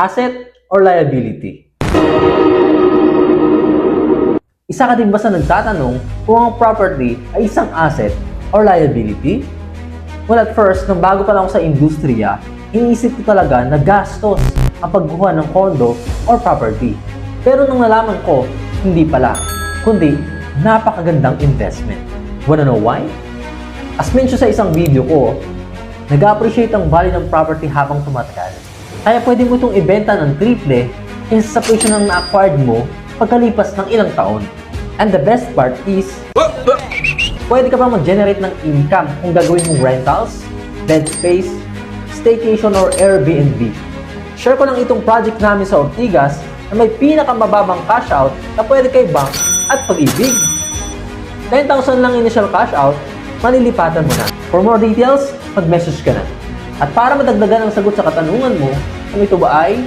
Asset or liability? Isa ka din ba sa nagtatanong kung ang property ay isang asset or liability? Well, at first, nung bago pa lang ako sa industriya, iniisip ko talaga na gastos ang pagkuha ng kondo or property. Pero nung nalaman ko, hindi pala, kundi napakagandang investment. Wanna know why? As mentioned sa isang video ko, nag-appreciate ang value ng property habang tumatagal. Kaya pwede mo itong ibenta ng triple kaysa sa presyo ng na-acquired mo pagkalipas ng ilang taon. And the best part is, pwede ka pa mag-generate ng income kung gagawin mong rentals, bed space, staycation or Airbnb. Share ko lang itong project namin sa Ortigas na may pinakamababang cash out na pwede kay bank at pag-ibig. 10,000 lang initial cash out, malilipatan mo na. For more details, mag-message ka na. At para madagdagan ang sagot sa katanungan mo, kung ito ba ay